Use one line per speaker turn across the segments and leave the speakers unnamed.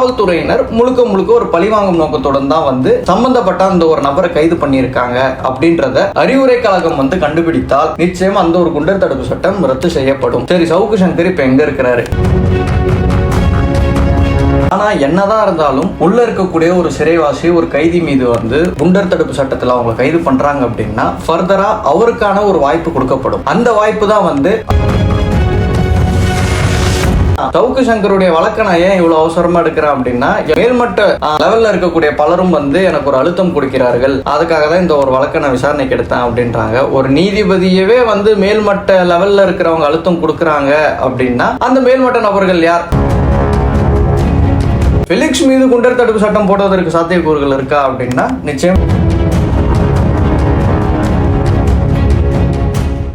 காவல்துறையினர் முழுக்க முழுக்க ஒரு பழிவாங்கும் நோக்கத்துடன் தான் வந்து சம்பந்தப்பட்ட அந்த ஒரு நபரை கைது பண்ணியிருக்காங்க அப்படின்றத அறிவுரை கழகம் வந்து கண்டுபிடித்தால் நிச்சயம் அந்த ஒரு குண்டர் தடுப்பு சட்டம் ரத்து செய்யப்படும். சரி சவுக்கு சங்கர் இப்ப எங்க இருக்கிறாரு? ஆனா என்னதான் இருந்தாலும் உள்ள இருக்கக்கூடிய ஒரு சிறைவாசி ஒரு கைதி மீது வந்து குண்டர் தடுப்பு சட்டத்துல அவங்க கைது பண்றாங்க அப்படின்னா ஃபர்தரா அவருக்கான ஒரு வாய்ப்பு கொடுக்கப்படும். அந்த வாய்ப்பு தான் வந்து சவுக்கு சங்கருடைய வழக்கை நான் ஏன் இவ்வளவு அவசரமா எடுக்கிறேன் அப்படின்னா மேல்மட்ட லெவல்ல இருக்கக்கூடிய பலரும் வந்து எனக்கு ஒரு அழுத்தம் கொடுக்கிறார்கள். அதுக்காக தான் இந்த ஒரு வழக்கை நான் விசாரணைக்கு எடுத்தேன் அப்படின்றாங்க. ஒரு நீதிபதியவே வந்து மேல்மட்ட லெவல்ல இருக்கிறவங்க அழுத்தம் கொடுக்குறாங்க அப்படின்னா அந்த மேல்மட்ட நபர்கள் யார்? ஃபெலிக்ஸ் மீது குண்டர் தடுப்பு சட்டம் போடுவதற்கு சாத்தியக்கூறுகள் இருக்கா அப்படின்னா நிச்சயம்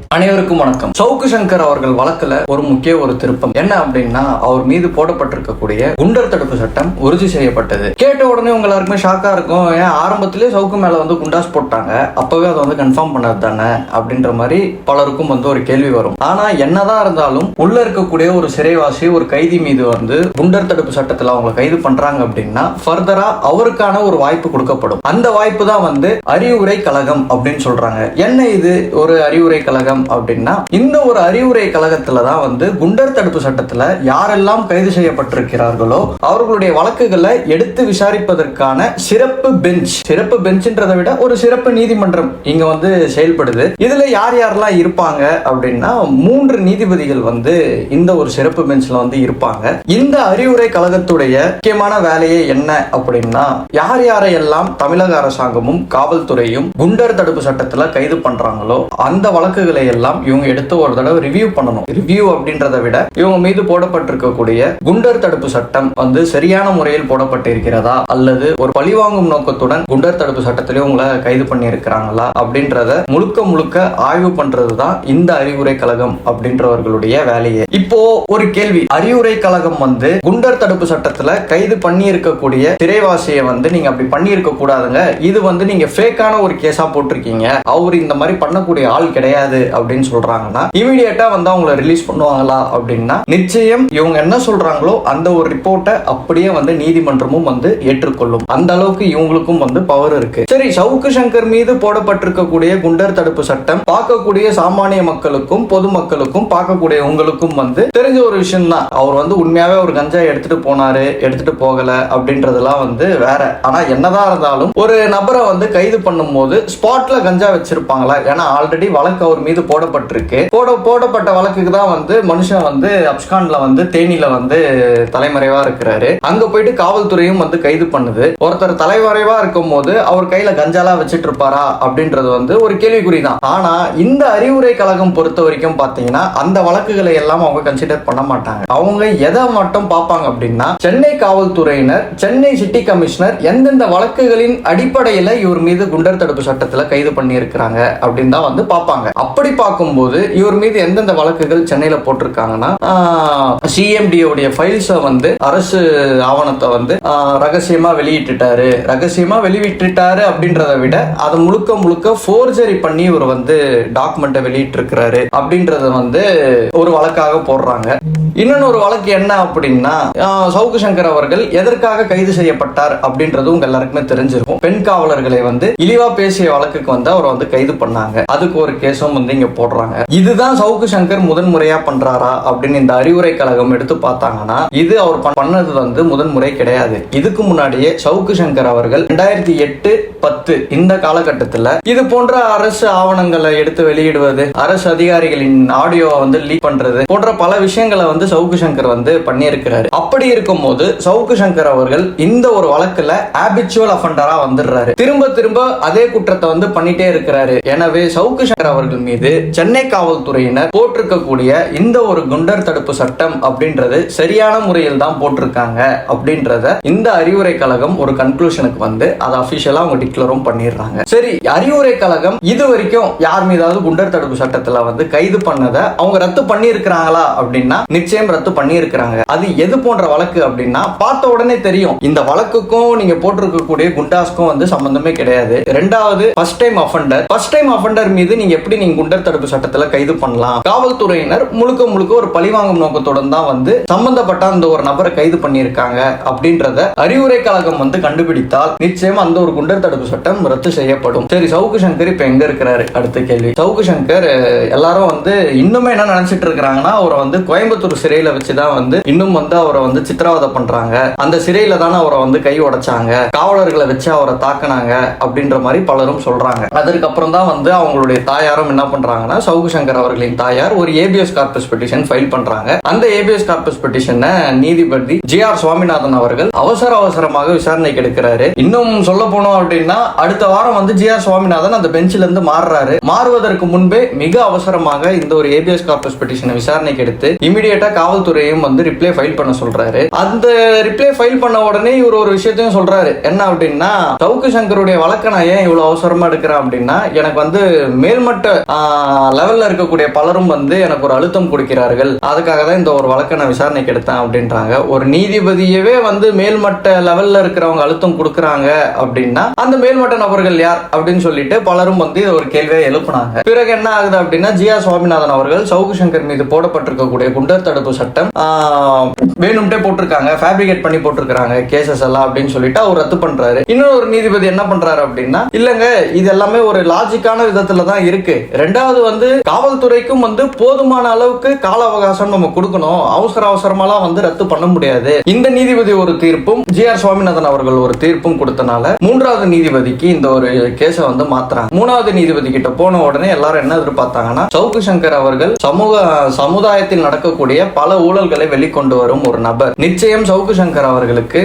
அனைவருக்கும் வணக்கம். சவுக்கு சங்கர் அவர்கள் வழக்குல ஒரு முக்கிய ஒரு திருப்பம். என்ன அப்படின்னா அவர் மீது போடப்பட்டிருக்கக்கூடிய குண்டர் தடுப்பு சட்டம் உறுதி செய்யப்பட்டது. கேட்ட உடனே உங்க எல்லாருக்குமே ஷாக்கா இருக்கும். ஏன் ஆரம்பத்திலே சவுக்கு மேல வந்து குண்டாஸ் போட்டாங்க. அப்பவே அதை வந்து கன்ஃபார்ம் பண்ணது தானே? அப்படின்ற மாதிரி பலருக்கும் வந்து ஒரு கேள்வி வரும். ஆனா என்னதான் இருந்தாலும் உள்ள இருக்கக்கூடிய ஒரு சிறைவாசி ஒரு கைதி மீது வந்து குண்டர் தடுப்பு சட்டத்துல அவங்க கைது பண்றாங்க அப்படின்னா ஃபர்தரா அவருக்கான ஒரு வாய்ப்பு கொடுக்கப்படும். அந்த வாய்ப்பு தான் வந்து அறிவுரை கழகம் அப்படின்னு சொல்றாங்க. என்ன இது? ஒரு அறிவுரை கழகம் அப்படின்னா இந்த ஒரு அறிவுரை கழகத்துல தான் வந்து குண்டர் தடுப்பு சட்டத்துல யாரெல்லாம் கைது செய்யப்பட்டிருக்கிறார்களோ அவர்களுடைய வழக்குகளை எடுத்து விசாரிப்பதற்கான சிறப்பு பெஞ்ச். சிறப்பு பெஞ்ச்ன்றதை விட ஒரு சிறப்பு நீதிமன்றம் இங்க வந்து செயல்படுது. இதுல யார் யாரெல்லாம் இருப்பாங்க அப்படின்னா மூன்று நீதிபதிகள் வந்து இந்த ஒரு சிறப்பு பெஞ்ச்ல வந்து இருப்பாங்க. இந்த அறிவுரை கழகத்துடைய முக்கியமான வேலையே என்ன அப்படின்னா யார் யாரையெல்லாம் தமிழக அரசாங்கமும் காவல்துறையும் குண்டர் தடுப்பு சட்டத்துல கைது பண்றாங்களோ அந்த வழக்குகளை எல்லாம் இவங்க எடுத்து ஒரு தடவை ரிவ்யூ பண்ணணும். ரிவ்யூ அப்படின்றத விட இவங்க மீது போடப்பட்டிருக்கக்கூடிய குண்டர் தடுப்பு சட்டம் வந்து சரியான முறையில் போடப்பட்டிருக்கிறதா? அல்லது ஒரு பழிவாங்கும் நோக்கத்துடன் குண்டர் தடுப்பு சட்டத்திலே உங்களை கைது பண்ணி இருக்கிறாங்களா அப்படின்றத முழுக்க முழுக்க ஆய்வு பண்றது தான் இந்த அறிவுரை கழகம் அப்படின்றவர்களுடைய வேலையே. இப்போ ஒரு கேள்வி. அறிவுரை கழகம் வந்து குண்டர் தடுப்பு சட்டத்துல கைது பண்ணி இருக்கக்கூடிய சிறைவாசியை வந்து நீங்க அப்படி பண்ணி இருக்க கூடாதுங்க. இது வந்து நீங்க ஃபேக்கான ஒரு கேஸா போட்டிருக்கீங்க. அவர் இந்த மாதிரி பண்ணக்கூடிய ஆள் கிடையாது அப்படின்னு சொல்றாங்கன்னா இமீடியட்டா வந்து அவங்கள ரிலீஸ் பண்ணுவாங்களா அப்படின்னா நிச்சயம் இவங்க என்ன சொல்றாங்களோ அந்த ஒரு ரிப்போர்ட்டை அப்படியே வந்து நீதிமன்றமும் வந்து ஏற்றுக்கொள்ளும். அந்த அளவுக்கு இவங்களுக்கும் வந்து பவர் இருக்கு. சரி சவுக்கு சங்கர் மீது போடப்பட்டிருக்கக்கூடிய குண்டர் தடுப்பு சட்டம் பார்க்கக்கூடிய சாமானிய மக்களுக்கும் பொதுமக்களுக்கும் பார்க்கக்கூடிய உங்களுக்கும் வந்து தெரிஞ்ச ஒரு விஷயம் தான் அவர் வந்து உண்மையாவே ஒரு கஞ்சா எடுத்துட்டு போனாரு எடுத்துட்டு போகல அப்படின்றதெல்லாம் வந்து வேற. ஆனா என்னதான் இருந்தாலும் ஒரு நபரை வந்து கைது பண்ணும் போது ஸ்பாட்ல கஞ்சா வச்சிருப்பாங்களா? ஏன்னா ஆல்ரெடி வழக்கு அவர் மீது போடப்பட்டிருக்கு. போட போடப்பட்ட வழக்குக்கு தான் வந்து மனுஷன் வந்து அப்கான்ல வந்து தேனியில வந்து தலைமறைவா இருக்கிறாரு. அங்க போயிட்டு காவல்துறையும் வந்து கைது பண்ணுது. ஒருத்தர் தலைமறைவா இருக்கும் போது அவர் கையில கஞ்சாலா வச்சுட்டு இருப்பாரா அப்படின்றது வந்து ஒரு கேள்விக்குறி தான். ஆனா இந்த அறிவுரை கழகம் பொறுத்த வரைக்கும் பாத்தீங்கன்னா அந்த வழக்குகளை எல்லாம் அவங்க கன்சிடர் பண்ண மாட்டாங்க. அவங்க எதை மட்டும் பார்ப்பாங்க அப்படின்னா சென்னை காவல்துறையினர் சென்னை சிட்டி கமிஷனர் எந்தெந்த வழக்குகளின் அடிப்படையில இவர் மீது குண்டர் தடுப்பு சட்டத்துல கைது பண்ணி இருக்கிறாங்க அப்படின்னு தான் வந்து பார்ப்பாங்க. அப்படி பார்க்கும்போது இவர் மீது எந்தெந்த வழக்குகள் சென்னையில போட்டிருக்காங்கன்னா சிஎம்டிஓடைய ஃபைல்ஸை வந்து அரசு ஆவணத்தை வந்து ரகசியமா வெளியிட்டுட்டாரு. ரகசியமா வெளியிட்டுட்டாரு அப்படின்றத விட அதை முழுக்க முழுக்க ஃபோர்ஜரி பண்ணி இவர் வந்து டாக்குமெண்ட்டை வெளியிட்டு இருக்கிறாரு அப்படின்றத வந்து ஒரு வழக்காக போடுறாங்க. இன்னொன்னு ஒரு வழக்கு என்ன அப்படின்னா சவுக்கு சங்கர் அவர்கள் எதற்காக கைது செய்யப்பட்டார் அப்படின்றது உங்க எல்லாருக்குமே தெரிஞ்சிருக்கும். பெண் காவலர்களை வந்து இழிவா பேசிய வழக்குக்கு வந்து அவர் வந்து கைது பண்ணாங்க. அதுக்கு ஒரு கேஸும் வந்து இங்க போடுறாங்க. இதுதான் சவுக்கு சங்கர் முதன் முறையா பண்றாரா அப்படின்னு இந்த அறிவுரை கழகம் எடுத்து பார்த்தாங்கன்னா இது அவர் பண்ணது வந்து முதன்முறை கிடையாது. இதுக்கு முன்னாடியே சவுக்கு சங்கர் அவர்கள் ரெண்டாயிரத்தி எட்டு பத்து இந்த காலகட்டத்தில் இது போன்ற அரசு ஆவணங்களை எடுத்து வெளியிடுவது அரசு அதிகாரிகளின் ஆடியோவை வந்து லீக் பண்றது போன்ற பல விஷயங்களை வந்து சவுக்கு சங்கர் வந்து பண்ணியிருக்கிறாரு. அப்படி இருக்கும் போது சவுக்கு சங்கர் அவர்கள் இந்த ஒரு வழக்குல ஆபிச்சுவல் அஃபண்டரா வந்துடுறாரு. திரும்ப திரும்ப அதே குற்றத்தை வந்து பண்ணிட்டே இருக்கிறாரு. எனவே சவுக்கு சங்கர் அவர்கள் மீது சென்னை காவல்துறையினர் போட்டிருக்கக்கூடிய இந்த ஒரு குண்டர் தடுப்பு சட்டம் அப்படின்றது சரியான முறையில் தான் போட்டிருக்காங்க அப்படின்றத இந்த அறிவுரை கழகம் ஒரு கன்க்ளூஷனுக்கு வந்து அதை அபிஷியலா அவங்க டிக்ளரும் பண்ணிடுறாங்க. சரி அறிவுரை கழகம் இது வரைக்கும் யார் மீதாவது குண்டர் தடுப்பு சட்டத்துல வந்து கைது பண்ணதை அவங்க ரத்து பண்ணியிருக்கிறாங்களா அப்படின்னா நிச்சயம் ரத்து பண்ணி இருக்கிறாங்க அது எது போன்ற வழக்கு அப்படின்னா பார்த்த உடனே தெரியும். இந்த வழக்குக்கும் நீங்க போட்டிருக்கக்கூடிய குண்டாஸ்க்கும் வந்து சம்பந்தமே கிடையாது. ரெண்டாவது first time offender first time offender மீது நீங்க எப்படி நீங்க குண்டர் தடுப்பு சட்டத்துல கைது பண்ணலாம். காவல்துறையினர் முழுக்க முழுக்க ஒரு பழிவாங்கும் நோக்கத்துடன் தான் வந்து சம்பந்தப்பட்ட அந்த ஒரு நபரை கைது பண்ணியிருக்காங்க அப்படின்றத அறிவுரை கழகம் வந்து கண்டுபிடித்தால் நிச்சயம் அந்த ஒரு குண்டர் தடுப்பு சட்டம் ரத்து செய்யப்படும். சரி சவுக்கு சங்கர் இப்ப எங்க இருக்கிறாரு? அடுத்த கேள்வி. சவுக்கு சங்கர் எல்லாரும் வந்து இன்னுமே என்ன நினைச்சிட்டு இருக்கிறாங்கன்னா அவரை வந்து கோயம்புத்தூர் சிறையில வச்சுதான் வந்து இன்னும் வந்து அவரை வந்து சித்திரவதை பண்றாங்க. அந்த சிறையில தானே அவரை வந்து கை உடைச்சாங்க. காவலர்களை வச்சு அவரை தாக்குனாங்க அப்படின்ற மாதிரி பலரும் சொல்றாங்க. அதற்கப்புறம் தான் வந்து அவங்களுடைய தாயாரும் என்ன பண்றாங்க பண்றாங்கன்னா சவுகு சங்கர் அவர்களின் தாயார் ஒரு ஏபிஎஸ் கார்பஸ் பெட்டிஷன் ஃபைல் பண்றாங்க. அந்த ஏபிஎஸ் கார்பஸ் பெட்டிஷனை நீதிபதி ஜி ஆர் சுவாமிநாதன் அவர்கள் அவசர அவசரமாக விசாரணைக்கு எடுக்கிறாரு. இன்னும் சொல்ல போனோம் அப்படின்னா அடுத்த வாரம் வந்து ஜி ஆர் சுவாமிநாதன் அந்த பெஞ்சில இருந்து மாறுறாரு. மாறுவதற்கு முன்பே மிக அவசரமாக இந்த ஒரு ஏபிஎஸ் கார்பஸ் பெட்டிஷனை விசாரணைக்கு எடுத்து இமிடியேட்டா காவல்துறையும் வந்து ரிப்ளை ஃபைல் பண்ண சொல்றாரு. அந்த ரிப்ளை ஃபைல் பண்ண உடனே இவர் ஒரு விஷயத்தையும் சொல்றாரு. என்ன அப்படின்னா சவுக்கு சங்கருடைய வழக்கை நான் ஏன் இவ்வளவு அவசரமா எடுக்கிறேன் அப்படின்னா எனக்கு வந்து மேல்மட்ட லெவல்ல இருக்கக்கூடிய பலரும் வந்து எனக்கு ஒரு அழுத்தம் கொடுக்கிறார்கள். அதுக்காக தான் இந்த ஒரு வழக்கை நான் விசாரணைக்கு எடுத்தேன் அப்படின்றாங்க. ஒரு நீதிபதியவே வந்து மேல்மட்ட லெவல்ல இருக்கிறவங்க அழுத்தம் கொடுக்கறாங்க அப்படின்னா அந்த மேல்மட்ட நபர்கள் யார் அப்படின்னு சொல்லிட்டு பலரும் வந்து ஒரு கேள்வியை எழுப்புனாங்க. பிறகு என்ன ஆகுது அப்படின்னா ஜியா சுவாமிநாதன் அவர்கள் சவுக்கு சங்கர் மீது போடப்பட்டிருக்கக்கூடிய குண்டர் தடுப்பு சட்டம் வேணும்ட்டே போட்டிருக்காங்க. ஃபேப்ரிகேட் பண்ணி போட்டிருக்காங்க கேசஸ் எல்லாம் அப்படின்னு சொல்லிட்டு அவர் ரத்து பண்றாரு. இன்னொரு நீதிபதி என்ன பண்றாரு அப்படின்னா இல்லங்க இது எல்லாமே ஒரு லாஜிக்கான விதத்துல தான் இருக்கு. ரெண்டாவது ரெண்டாவது வந்து காவல்துறைக்கும் வந்து போதுமான அளவுக்கு கால அவகாசம் நம்ம கொடுக்கணும். அவசர அவசரமாலாம் வந்து ரத்து பண்ண முடியாது. இந்த நீதிபதி ஒரு தீர்ப்பும் ஜி ஆர் சுவாமிநாதன் அவர்கள் ஒரு தீர்ப்பும் கொடுத்தனால மூன்றாவது நீதிபதிக்கு இந்த ஒரு கேஸை வந்து மாத்துறாங்க. மூணாவது நீதிபதி கிட்ட போன உடனே எல்லாரும் என்ன எதிர்பார்த்தாங்கன்னா சவுக்கு சங்கர் அவர்கள் சமூக சமுதாயத்தில் நடக்கக்கூடிய பல ஊழல்களை வெளிக்கொண்டு வரும் ஒரு நபர். நிச்சயம் சவுக்கு சங்கர் அவர்களுக்கு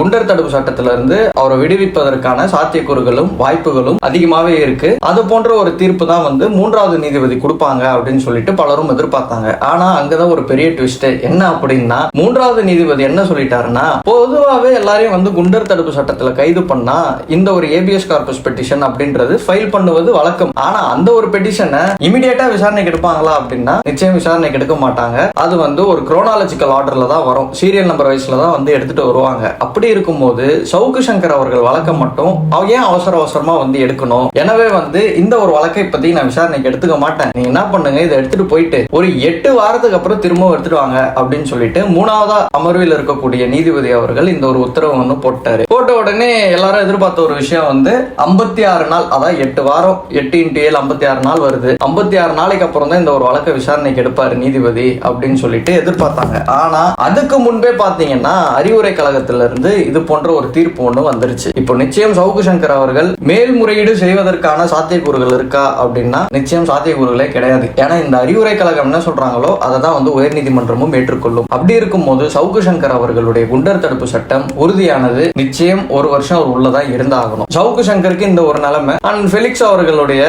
குண்டர் தடுப்பு சட்டத்திலிருந்து அவரை விடுவிப்பதற்கான சாத்தியக்கூறுகளும் வாய்ப்புகளும் அதிகமாகவே இருக்கு. அது போன்ற ஒரு தீர்ப்பு தான் வந்து மூன்றாவது மூன்றாவது நீதிபதி கொடுப்பாங்க அப்படின்னு சொல்லிட்டு பலரும் எதிர்பார்த்தாங்க. ஆனா அங்கதான் ஒரு பெரிய ட்விஸ்ட் என்ன அப்படின்னா மூன்றாவது நீதிபதி என்ன சொல்லிட்டாருன்னா பொதுவாகவே எல்லாரையும் வந்து குண்டர் தடுப்பு சட்டத்துல கைது பண்ணா இந்த ஒரு ஏபிஎஸ் கார்பஸ் பெட்டிஷன் அப்படின்றது ஃபைல் பண்ணுவது வழக்கம். ஆனா அந்த ஒரு பெட்டிஷனை இமிடியேட்டா விசாரணைக்கு எடுப்பாங்களா அப்படின்னா நிச்சயம் விசாரணைக்கு எடுக்க மாட்டாங்க. அது வந்து ஒரு குரோனாலஜிக்கல் ஆர்டர்ல தான் வரும். சீரியல் நம்பர் வைஸ்ல தான் வந்து எடுத்துட்டு வருவாங்க. அப்படி இருக்கும்போது சவுக்கு சங்கர் அவர்கள் வழக்கம் மட்டும் ஏன் அவசர அவசரமா வந்து எடுக்கணும்? எனவே வந்து இந்த ஒரு வழக்கை பத்தி நான் விசாரணைக்கு எடுத்துக்க மாட்டேன். நீங்க என்ன பண்ணுங்க? இதை எடுத்துட்டு போயிட்டு ஒரு எட்டு வாரத்துக்கு அப்புறம் திரும்பவும் எடுத்துட்டு வாங்க அப்படின்னு சொல்லிட்டு மூணாவதா அமர்வில் இருக்கக்கூடிய நீதிபதி அவர்கள் இந்த ஒரு உத்தரவு ஒன்று போட்டாரு. போட்ட உடனே எல்லாரும் எதிர்பார்த்த ஒரு விஷயம் வந்து ஐம்பத்தி ஆறு நாள் அதாவது எட்டு வாரம் எட்டு இன்ட்டு ஏழு ஐம்பத்தி ஆறு நாள் வருது. ஐம்பத்தி ஆறு நாளைக்கு அப்புறம் தான் இந்த ஒரு வழக்கை விசாரணைக்கு எடுப்பாரு நீதிபதி அப்படின்னு சொல்லிட்டு எதிர்பார்த்தாங்க. ஆனா அதுக்கு முன்பே பாத்தீங்கன்னா அறிவுரை கழகத்திலிருந்து இது போன்ற ஒரு தீர்ப்பு ஒண்ணு வந்துருச்சு. இப்போ நிச்சயம் சவுக்கு சங்கர் அவர்கள் மேல்முறையீடு செய்வதற்கான சாத்தியக்கூறுகள் இருக்கா அப்படின்னா நிச்சயம் சாத்தியக்கூறுகளே கிடையாது. ஏன்னா இந்த அறிவுரை கழகம் என்ன சொல்றாங்களோ அதை தான் வந்து உயர்நீதிமன்றமும் ஏற்றுக்கொள்ளும். அப்படி இருக்கும்போது சவுக்கு சங்கர் அவர்களுடைய குண்டர் தடுப்பு சட்டம் உறுதியானது நிச்சயம் ஒரு வருஷம் அவர் உள்ளதான் இருந்தாகணும். சவுக்கு சங்கருக்கு இந்த ஒரு நிலைமை. அண்ட் ஃபெலிக்ஸ் அவர்களுடைய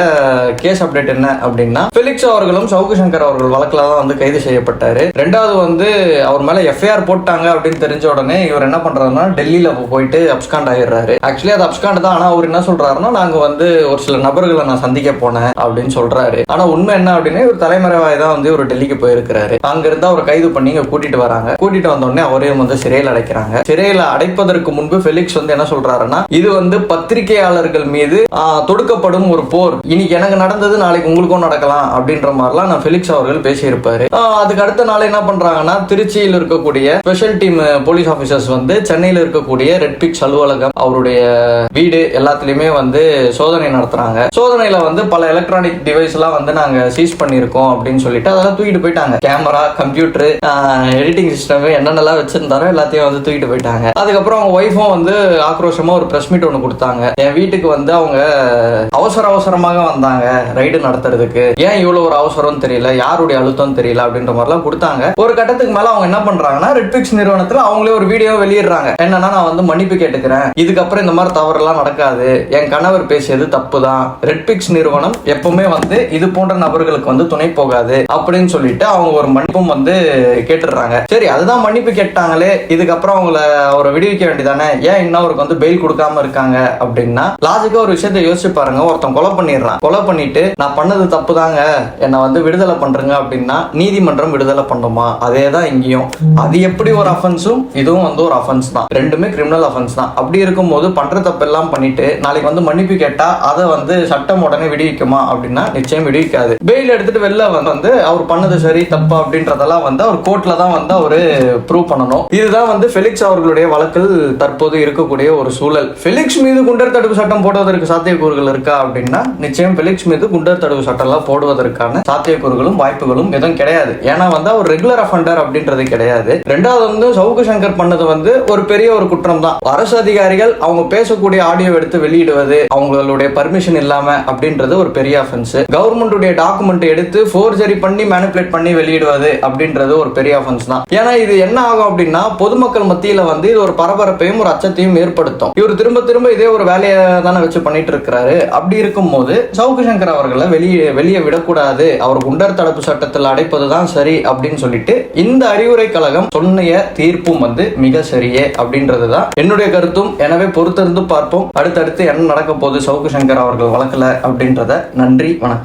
கேஸ் அப்டேட் என்ன அப்படின்னா ஃபெலிக்ஸ் அவர்களும் சவுக்கு சங்கர் அவர்கள் வழக்கில் தான் வந்து கைது செய்யப்பட்டாரு. ரெண்டாவது வந்து அவர் மேல எஃப்ஐஆர் போட்டாங்க அப்படின்னு தெரிஞ்ச உடனே இவர் என்ன பண்றாருன்னா டெல்லியில போயிட்டு அப்ஸ்காண்ட் ஆயிடுறாரு. ஆக்சுவலி அது அப்ஸ்காண்ட் தான். ஆனா அவர் என்ன சொல்றாருன்னா நாங்க வந்து ஒரு சில நபர்களை நான் சந்திக்க போனேன் அப்படின்னு சொல்றாரு. ஆனா உண்மை என்ன அப்படின்னா இவர் தலைமறைவாய் தான் வந்து ஒரு டெல்லிக்கு போயிருக்கிறாரு. அங்க இருந்து அவர் கைது பண்ணி இங்க கூட்டிட்டு வராங்க. கூட்டிட்டு வந்த உடனே அவரையும் வந்து சிறையில் அடைக்கிறாங்க. சிறையில அடைப்பதற்கு முன்பு ஃபெலிக்ஸ் வந்து என்ன சொல்றாருன்னா இது வந்து பத்திரிகையாளர்கள் மீது தொடுக்கப்படும் ஒரு போர். இன்னைக்கு எனக்கு நடந்தது நாளைக்கு உங்களுக்கும் நடக்கலாம் அப்படின்ற மாதிரிலாம் நான் ஃபெலிக்ஸ் அவர்கள் பேசியிருப்பாரு. அதுக்கு அடுத்த நாள் என்ன பண்றாங்கன்னா திருச்சியில் இருக்கக்கூடிய ஸ்பெஷல் டீம் போலீஸ் ஆபீசர்ஸ் வந்து சென்னையில் இருக்கக்கூடிய ரெட் பிக்ஸ் அலுவலகம் அவருடைய வீடு எல்லாத்துலயுமே வந்து சோதனை நடத்துறாங்க. சோதனையில வந்து பல எலக்ட்ரானிக் டிவைஸ் எல்லாம் வந்து நாங்க சீஸ் பண்ணியிருக்கோம் அப்படின்னு சொல்லிட்டு அதெல்லாம் தூக்கிட்டு போயிட்டாங்க. கேமரா கம்ப்யூட்டர் எடிட்டிங் சிஸ்டம் என்னென்னலாம் வச்சிருந்தாரோ எல்லாத்தையும் வந்து தூக்கிட்டு போயிட்டாங்க. அதுக்கப்புறம் அவங்க ஒய்ஃபும் வந்து ஆக்ரோஷமா ஒரு பிரஸ் மீட் ஒன்று கொடுத்தாங்க. என் வீட்டுக்கு வந்து அவங்க அவசர அவசரமாக வந்தாங்க ரைடு நடத்துறதுக்கு. ஏன் இவ்வளவு ஒரு அவசரம் தெரியல? யாருடைய அழுத்தம் தெரியல? அப்படின்ற மாதிரிலாம் கொடுத்தாங்க. ஒரு கட்டத்துக்கு மேல அவங்க என்ன பண்றாங்கன்னா ரெட்ஃபிக்ஸ் நிறுவனத்துல அவங்களே ஒரு வீடியோ வெளியிடுறாங்க. என்னன்னா நான் வந்து மன்னிப்பு கேட்டுக்கிறேன். இதுக்கப்புறம் இந்த மாதிரி தவறுலாம் நடக்காது. என் கணவர் பேசியது தப்பு தான் ரெட்பிக்ஸ் நிறுவனம் எப்பவுமே வந்து இது போன்ற நபர்களுக்கு வந்து துணை போகாது அப்படின்னு சொல்லிட்டு அவங்க ஒரு மன்னிப்பும் வந்து கேட்டுடுறாங்க. சரி அதுதான் மன்னிப்பு கேட்டாங்களே இதுக்கப்புறம் அவங்கள அவரை விடுவிக்க வேண்டியதானே? ஏன் இன்னும் அவருக்கு வந்து பெயில் கொடுக்காம இருக்காங்க அப்படின்னா லாஜிக்கா ஒரு விஷயத்த யோசிச்சு பாருங்க. ஒருத்தன் கொலை பண்ணிடுறான். கொலை பண்ணிட்டு நான் பண்ணது தப்பு தாங்க என்னை வந்து விடுதலை பண்றேங்க அப்படின்னா நீதிமன்றம் விடுதலை பண்ணுமா? அதே தான் இங்கேயும். அது எப்படி ஒரு அஃபென்ஸும் இதுவும் வந்து ஒரு அஃபென்ஸ் தான். ரெண்டுமே கிரிமினல் அஃபென்ஸ் தான். அப்படி இருக்கும்போது பண்ற தப்பு எல்லாம் பண்ணிட்டு நாளைக்கு வந்து மன்னிப்பு கேட்டா அதை வந்து சட்டம் உடனே விடுவிக்குமா அப்படின்னா நிச்சயம் விடுவிக்காது பெயில் எடுத்துட்டு வெளில வந்து- அவர் பண்ணது சரி தப்பா அப்படின்றதெல்லாம் வந்து அவர் கோர்ட்ல தான் வந்து அவரு ப்ரூவ் பண்ணணும். இதுதான் வந்து ஃபெலிக்ஸ் அவர்களுடைய வழக்கில் தற்போது இருக்கக்கூடிய ஒரு சூழல். ஃபெலிக்ஸ் மீது குண்டர் தடுப்பு சட்டம் போடுவதற்கு சாத்தியக்கூறுகள் இருக்கா அப்படின்னா நிச்சயம் ஃபெலிக்ஸ் மீது குண்டர் தடுப்பு சட்டம்லாம் போடுவதற்கான சாத்தியக்கூறுகளும் வாய்ப்புகளும் எதுவும் கிடையாது. ஏன்னா வந்து அவர் ரெகுலர் அஃபண்டர் அப்படின்றது கிடையாது. ரெண்டாவது வந்து சவுக்கு சங்கர் பண்ணது வந்து ஒரு பெரிய ஒரு குற்றம் தான். அரசு அதிகாரிகள் அவங்க பேசக்கூடிய ஆடியோ எடுத்து வெளியிடுவது அவங்களுடைய பர்மிஷன் இல்லாம அப்படின்றது ஒரு பெரிய அஃபென்ஸ் கவர்மெண்டுடைய டாக்குமெண்ட் எடுத்து ஃபோர்ஜரி பண்ணி மேனிபுலேட் பண்ணி வெளியிடுவது அப்படின்றது ஒரு பெரிய அஃபென்ஸ் தான். ஏன்னா இது என்ன ஆகும் அப்படின்னா பொதுமக்கள் மத்தியில வந்து இது ஒரு பரபரப்பையும் ஒரு அச்சத்தையும் ஏற்படுத்தும். இவர் திரும்ப திரும்ப இதே ஒரு வேலையை தானே வச்சு பண்ணிட்டு இருக்கிறாரு. அப்படி இருக்கும்போது சவுக்கு சங்கர் அவர்களை வெளியே வெளியே விடக்கூடாது. அவர் குண்டர் தடுப்பு சட்டத்தில் அடைப்பது தான் சரி அப்படின்னு சொல்லிட்டு இந்த அறிவுரை கழகம் சொன்னைய தீர்ப்பும் வந்து மிக சரியே அப்படின்றது தான் என்னுடைய கருத்தும். எனவே பொறுத்திருந்து பார்ப்போம். அடுத்தடுத்து என்ன நடக்க போகுது சவுக்கு சங்கர் அவர்கள் வழக்கில் அப்படின்றத நன்றி வணக்கம்.